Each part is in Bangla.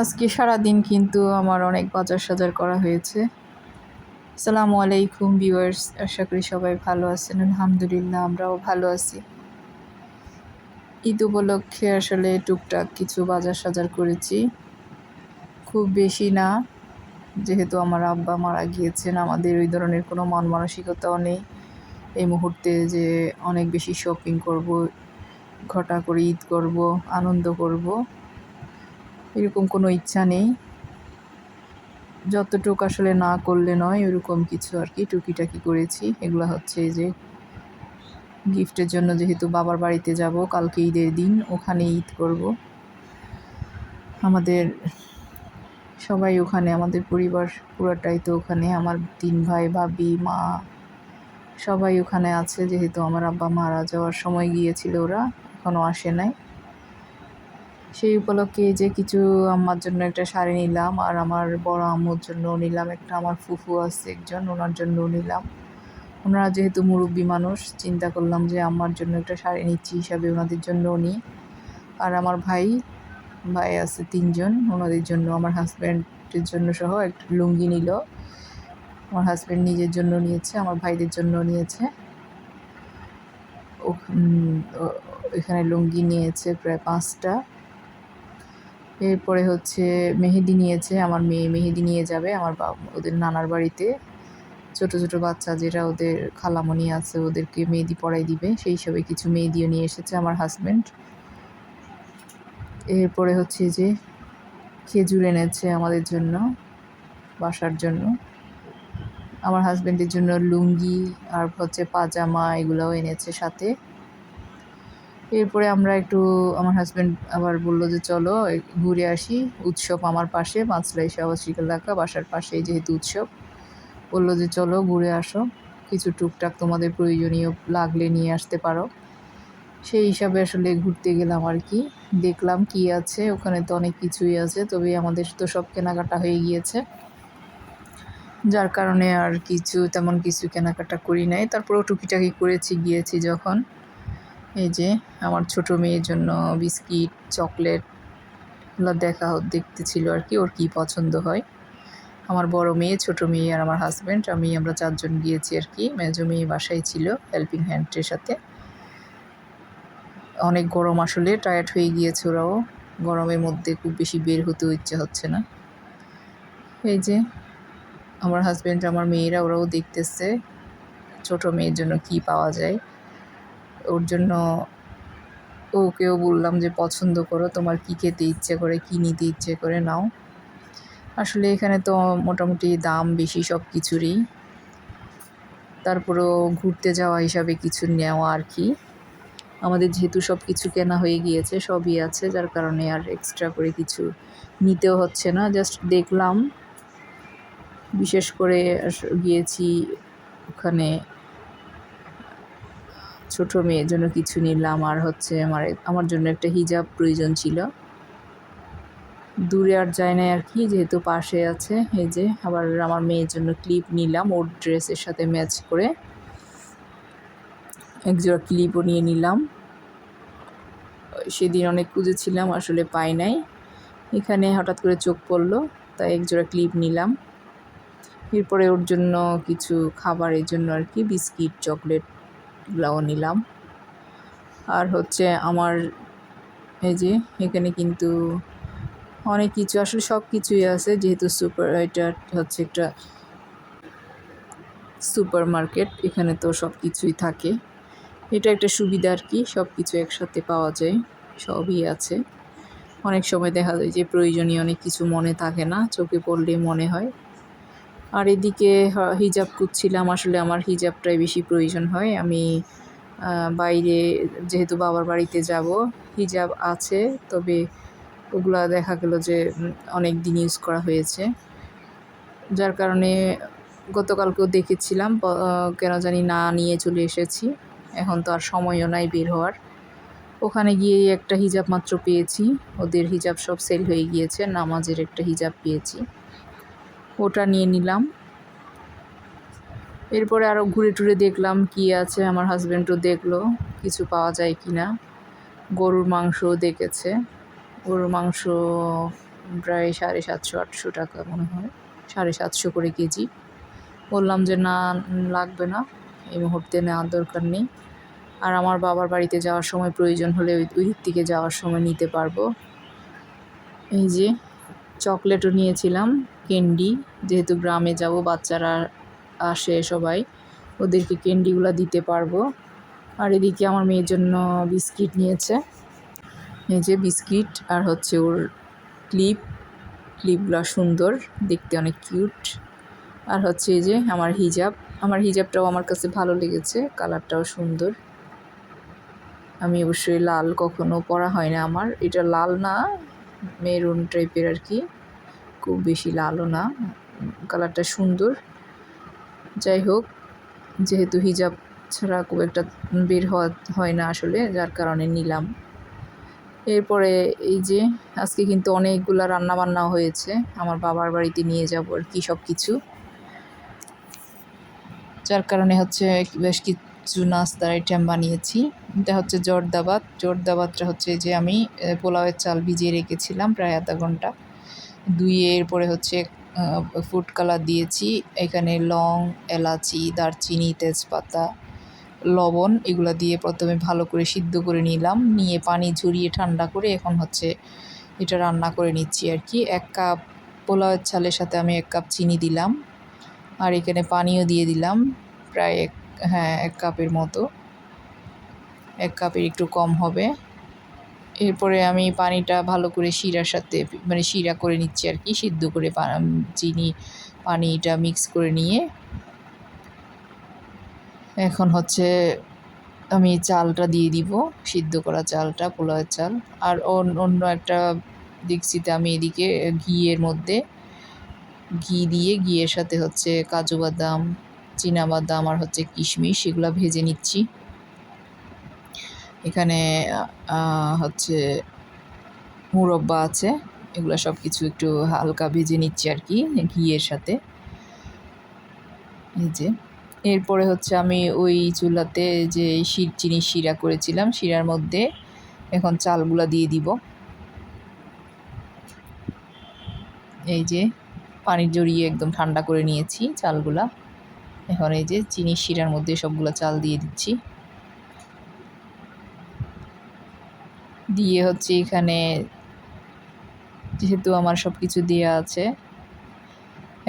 আজকে সারাদিন কিন্তু আমার অনেক বাজার সাজার করা হয়েছে। আসসালামু আলাইকুম, ভিউয়ার্স। আশা করি সবাই ভালো আছেন। আলহামদুলিল্লাহ, আমরাও ভালো আছি। ঈদ উপলক্ষে আসলে টুকটাক কিছু বাজার সাজার করেছি। খুব বেশি না, যেহেতু আমার আব্বা মারা গিয়েছেন। আমাদের ওই ধরনের কোনো মন মানসিকতাও নেই। এই মুহূর্তে যে অনেক বেশি শপিং করব, ঘটা করে ঈদ করব, আনন্দ করব। এরকম কোনো ইচ্ছা নেই। যতটুকু আসলে না করলে নয়, ওরকম কিছু আর কি টুকিটাকি করেছি। এগুলো হচ্ছে যে গিফটের জন্য যেহেতু বাবার বাড়িতে যাব, কালকে ঈদের দিন ওখানে ঈদ করব। আমাদের সবাই ওখানে, আমাদের পরিবার পুরোটাই তো ওখানে। আমার তিন ভাই, ভাবি, মা সবাই ওখানে আছে। যেহেতু আমার আব্বা মারা যাওয়ার সময় গিয়েছিল ওরা এখনও আসে নাই। সেই উপলক্ষে যে কিছু আমার জন্য একটা শাড়ি নিলাম আর আমার বড় আম্মুর জন্য নিলাম, একটা আমার ফুফু আছে একজন, ওনার জন্য নিলাম। ওনারা যেহেতু মুরব্বী মানুষ, চিন্তা করলাম যে আমার জন্য একটা শাড়ি নিচ্ছি হিসাবে ওনাদের জন্য নিই আর আমার ভাই ভাই আছে তিনজন, ওনাদের জন্য, আমার হাজব্যান্ডের জন্য সহ একটা লুঙ্গি নিল। আমার হাজব্যান্ড নিজের জন্য নিয়েছে, আমার ভাইদের জন্য নিয়েছে। এখানে লুঙ্গি নিয়েছে প্রায় পাঁচটা। এরপরে হচ্ছে মেহেদি নিয়েছে, আমার মেয়ে মেহেদি নিয়ে যাবে, আমার ওদের নানার বাড়িতে। ছোট ছোট বাচ্চা যেটা ওদের খালামণি আছে, ওদেরকে মেহেদি পড়াই দিবে, সেই হিসাবে কিছু মেহেদিও নিয়ে এসেছে আমার হাজব্যান্ড এরপরে হচ্ছে যে খেজুর এনেছে আমাদের জন্য, বাসার জন্য। আমার হাজব্যান্ডের জন্য লুঙ্গি, আর হচ্ছে পাজামা এগুলোও এনেছে সাথে। এরপরে আমরা একটু, আমার হাজব্যান্ড আবার বলল যে, চলো ঘুরে আসি, উৎসব আমার পাশে মাছলাই আবাসিক এলাকা বাসার পাশেই যেহেতু উৎসব। বলল যে, চলো, ঘুরে আসো, কিছু টুকটাক তোমাদের প্রয়োজনীয় লাগলে নিয়ে আসতে পারো। সেই হিসাবে আসলে ঘুরতে গেলাম আর কি। দেখলাম কি আছে, ওখানে তো অনেক কিছুই আছে, তবে আমাদের তো সব কেনাকাটা হয়ে গিয়েছে। যার কারণে আর কিছু, তেমন কিছু কেনাকাটা করি নাই। তারপরেও টুকিটাকি করেছি, গিয়েছি যখন। এই যে আমার ছোট মেয়ের জন্য বিস্কিট, চকলেট এগুলো দেখা দেখতে ছিল আর কি, ওর কী পছন্দ হয়। আমার বড় মেয়ে, ছোট মেয়ে আর আমার হাজব্যান্ড আমি, আমরা চারজন গিয়েছি আর কি। মেজো মেয়ে বাসায় ছিল হেল্পিং হ্যান্ডের সাথে। অনেক গরম আসলে টায়ার্ড হয়ে গিয়েছে ওরাও। গরমের মধ্যে খুব বেশি বের হতেও ইচ্ছা হচ্ছে না। এই যে আমার হাজব্যান্ড আমার মেয়েরা ওরাও দেখতেছে ছোট মেয়ের জন্য কি পাওয়া যায়। ওর জন্য ওকেও বললাম যে, পছন্দ করো, তোমার কী খেতে ইচ্ছে করে, কী নিতে ইচ্ছে করে, নাও। আসলে এখানে তো মোটামুটি দাম বেশি সব কিছুরই। তারপরেও ঘুরতে যাওয়া হিসাবে কিছু নেওয়া আর কি। আমাদের যেহেতু সব কিছু কেনা হয়ে গিয়েছে, সবই আছে, যার কারণে আর এক্সট্রা করে কিছু নিতেও হচ্ছে না। জাস্ট দেখলাম। বিশেষ করে গিয়েছি ওখানে ছোট মেয়ের জন্য কিছু নিলাম আর হচ্ছে আমার আমার জন্য একটা হিজাব প্রয়োজন ছিল। দূরে আর যায় না আর কি, যেহেতু পাশে আছে, এই যে আবার আমার মেয়ের জন্য ক্লিপ নিলাম, ওর ড্রেসের সাথে ম্যাচ করে। একজোড়া ক্লিপও নিয়ে নিলাম। সেদিন অনেক খুঁজেছিলাম, আসলে পাই নাই। এখানে হঠাৎ করে চোখ পড়ল, তাই একজোড়া ক্লিপ নিলাম। এরপরে ওর জন্য কিছু খাবারের জন্য আর কি, বিস্কিট, চকলেট এগুলাও নিলাম। আর হচ্ছে আমার এই যে এখানে কিন্তু অনেক কিছু, আসলে সব কিছুই আছে। যেহেতু সুপার, এটা হচ্ছে একটা সুপার মার্কেট এখানে তো সব কিছুই থাকে। এটা একটা সুবিধা আর কি, সব কিছু একসাথে পাওয়া যায়, সবই আছে। অনেক সময় দেখা যায় যে প্রয়োজনীয় অনেক কিছু মনে থাকে না, চোখে পড়লে মনে হয়। আর এদিকে হিজাব কুচ্ছিলাম আসলে আমার হিজাবটাই বেশি প্রয়োজন হয়। আমি বাইরে যেহেতু বাবার বাড়িতে যাব, হিজাব আছে, তবে ওগুলা দেখা গেল যে অনেক দিন ইউজ করা হয়েছে। যার কারণে গতকালকেও দেখেছিলাম কেন জানি না নিয়ে চলে এসেছি। এখন তো আর সময়ও নাই বের হওয়ার। ওখানে গিয়েই একটা হিজাব মাত্র পেয়েছি। ওদের হিজাব সব সেল হয়ে গিয়েছে, নামাজের একটা হিজাব পেয়েছি। ওটা নিয়ে নিলাম। এরপরে আরও ঘুরে টুরে দেখলাম কি আছে, আমার হাজব্যান্ডও দেখল কিছু পাওয়া যায় কি না গরুর মাংসও দেখেছে। গরুর মাংস প্রায় সাড়ে সাতশো, আটশো টাকা মনে হয়। সাড়ে সাতশো করে কেজি। বললাম যে, না, লাগবে না। এই মুহূর্তে নেওয়ার দরকার নেই। আর আমার বাবার বাড়িতে যাওয়ার সময় প্রয়োজন হলে ওই দিক থেকে যাওয়ার সময় নিতে পারব। এই যে চকলেটও নিয়েছিলাম ক্যান্ডি যেহেতু গ্রামে যাব, বাচ্চারা আসে সবাই, ওদেরকে ক্যান্ডিগুলো দিতে পারব। আর এদিকে আমার মেয়ের জন্য বিস্কিট নিয়েছে। এই যে বিস্কিট, আর হচ্ছে ওর ক্লিপ, ক্লিপগুলো সুন্দর, দেখতে অনেক কিউট। আর হচ্ছে এই যে আমার হিজাব, আমার হিজাবটাও আমার কাছে ভালো লেগেছে, কালারটাও সুন্দর। আমি অবশ্যই লাল কখনো পরা হয় না আমার, এটা লাল না মেরুন টাইপের আর কি। খুব বেশি লালও না, কালারটা সুন্দর। যাই হোক, যেহেতু হিজাব ছাড়া খুব একটা বের হওয়া হয় না আসলে, যার কারণে নিলাম। এরপরে এই যে, আজকে কিন্তু অনেকগুলা রান্না বান্না হয়েছে। আমার বাবার বাড়িতে নিয়ে যাব আর কি সব কিছু যার কারণে হচ্ছে বেশ কিছু নাস্তার আইটেম বানিয়েছি। এটা হচ্ছে জর্দাবাদ। জর্দাবাদটা হচ্ছে যে আমি পোলাওয়ের চাল ভিজিয়ে রেখেছিলাম প্রায় আধা ঘণ্টা। দুইয়ে এরপরে হচ্ছে ফুড কালার দিয়েছি। এখানে লং, এলাচি, দারচিনি, তেজপাতা, লবণ এগুলো দিয়ে প্রথমে ভালো করে সিদ্ধ করে নিলাম। নিয়ে পানি ঝরিয়ে ঠান্ডা করে এখন হচ্ছে এটা রান্না করে নিচ্ছি আর কি। এক কাপ পোলাওয়ের চালের সাথে আমি এক কাপ চিনি দিলাম। আর এখানে পানিও দিয়ে দিলাম। প্রায় এক হ্যাঁ এক কাপের মতো। এক কাপের একটু কম হবে। এরপরে আমি পানিটা ভালো করে শিরার সাথে মানে শিরা করে নিচ্ছি আর কি, সিদ্ধ করে চিনি, পানিটা মিক্স করে নিয়ে। এখন হচ্ছে আমি চালটা দিয়ে দিব, সিদ্ধ করা চালটা, পোলাওয়ের চাল। আর অন্য একটা দেখছিতে আমি এদিকে ঘিয়ের মধ্যে ঘি দিয়ে ঘিয়ের সাথে হচ্ছে কাজু বাদাম বাদাম আর হচ্ছে কিশমিশ, এগুলো ভেজে নিচ্ছি। এখানে হচ্ছে মুরব্বা আছে, এগুলো সব কিছু একটু হালকা ভেজে নিচ্ছি আর কি, ঘিয়ের সাথে। এই যে, এরপরে হচ্ছে আমি ওই চুলাতে যে শির, চিনি শিরা করেছিলাম, শিরার মধ্যে এখন চালগুলা দিয়ে দিব। এই যে, পানি জড়িয়ে একদম ঠান্ডা করে নিয়েছি চালগুলা। এখন এই যে চিনি শিরার মধ্যে সবগুলো চাল দিয়ে দিচ্ছি। দিয়ে হচ্ছে এখানে যেহেতু আমার সব কিছু দেওয়া আছে,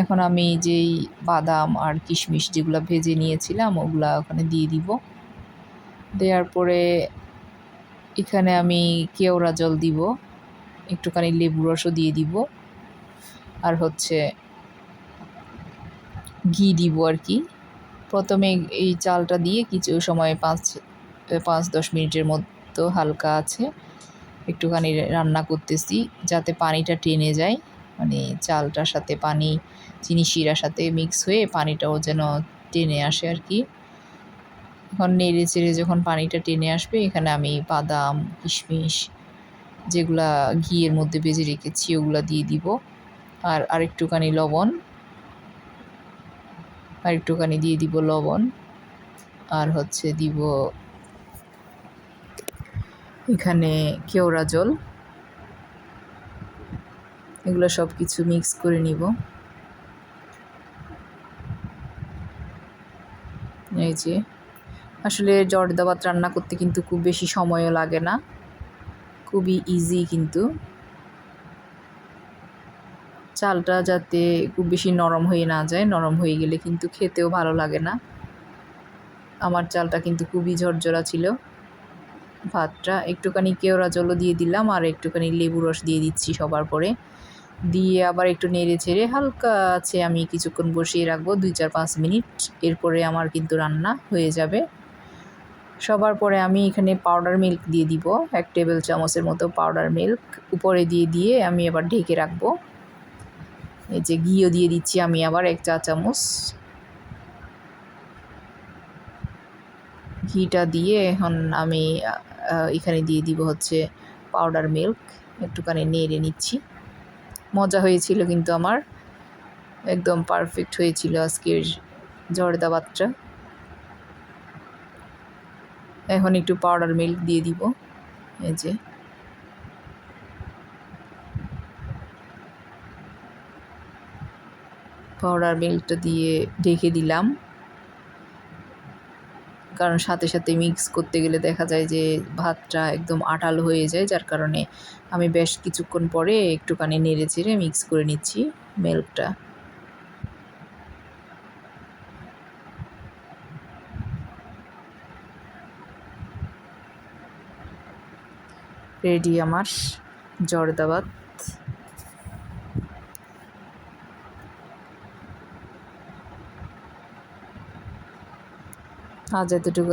এখন আমি যেই বাদাম আর কিশমিশ যেগুলো ভেজে নিয়েছিলাম ওগুলা ওখানে দিয়ে দিব। দেওয়ার পরে এখানে আমি কেওড়া জল দিব, একটুখানি লেবু রসও দিয়ে দিব। আর হচ্ছে ঘি দিব আর কি। প্রথমে এই চালটা দিয়ে কিছু সময় পাঁচ পাঁচ, দশ মিনিটের মতো হালকা আছে। একটুখানি রান্না করতেছি যাতে পানিটা টেনে যায়। মানে চালটার সাথে পানি, চিনি শিরার সাথে মিক্স হয়ে পানিটাও যেন টেনে আসে আর কি। এখন নেড়ে চেড়ে যখন পানিটা টেনে আসবে, এখানে আমি বাদাম, কিশমিশ যেগুলা ঘিয়ের মধ্যে বেজে রেখেছি, ওগুলা দিয়ে দিব। আর আরেকটুখানি লবণ আর একটুখানি দিয়ে দিব লবণ। আর হচ্ছে দিব এখানে কেওড়া জল। এগুলো সব কিছু মিক্স করে নিব। এই যে, আসলে জর্দাবাত রান্না করতে কিন্তু খুব বেশি সময়ও লাগে না। খুবই ইজি কিন্তু। চালটা যাতে খুব বেশি নরম হয়ে না যায়, নরম হয়ে গেলে কিন্তু খেতেও ভালো লাগে না। আমার চালটা কিন্তু খুবই ঝরঝরা ছিল। ভাতটা একটুখানি কেওড়া জলও দিয়ে দিলাম আর একটুখানি লেবু রস দিয়ে দিচ্ছি সবার পরে। দিয়ে আবার একটু নেড়ে ছেড়ে হালকা আছে আমি কিছুক্ষণ বসিয়ে রাখব দুই চার পাঁচ মিনিট, এরপরে আমার কিন্তু রান্না হয়ে যাবে। সবার পরে আমি এখানে পাউডার মিল্ক দিয়ে দিব, এক টেবিল চামচের মতো পাউডার মিল্ক উপরে দিয়ে দিয়ে আমি এবার ঢেকে রাখব। এই যে ঘিও দিয়ে দিচ্ছি আমি আবার এক চা চামচ। ঘিটা দিয়ে এখন আমি এখানে দিয়ে দিব হচ্ছে পাউডার মিল্ক একটুখানি নেড়ে নিচ্ছি। মজা হয়েছিল কিন্তু আমার। একদম পারফেক্ট হয়েছিল আজকের জর্দা বাচ্চা। এখন একটু পাউডার মিল্ক দিয়ে দিব। এই যে পাউডার মিল্কটা দিয়ে ঢেকে দিলাম। কারণ সাথে সাথে মিক্স করতে গেলে দেখা যায় যে ভাতটা একদম আটাল হয়ে যায়, যার কারণে আমি বেশ কিছুক্ষণ পরে একটুখানি নেড়ে চেড়ে মিক্স করে নিচ্ছি মিল্কটা রেডি আমার জর্দাবাদ। আজ এতটুকু।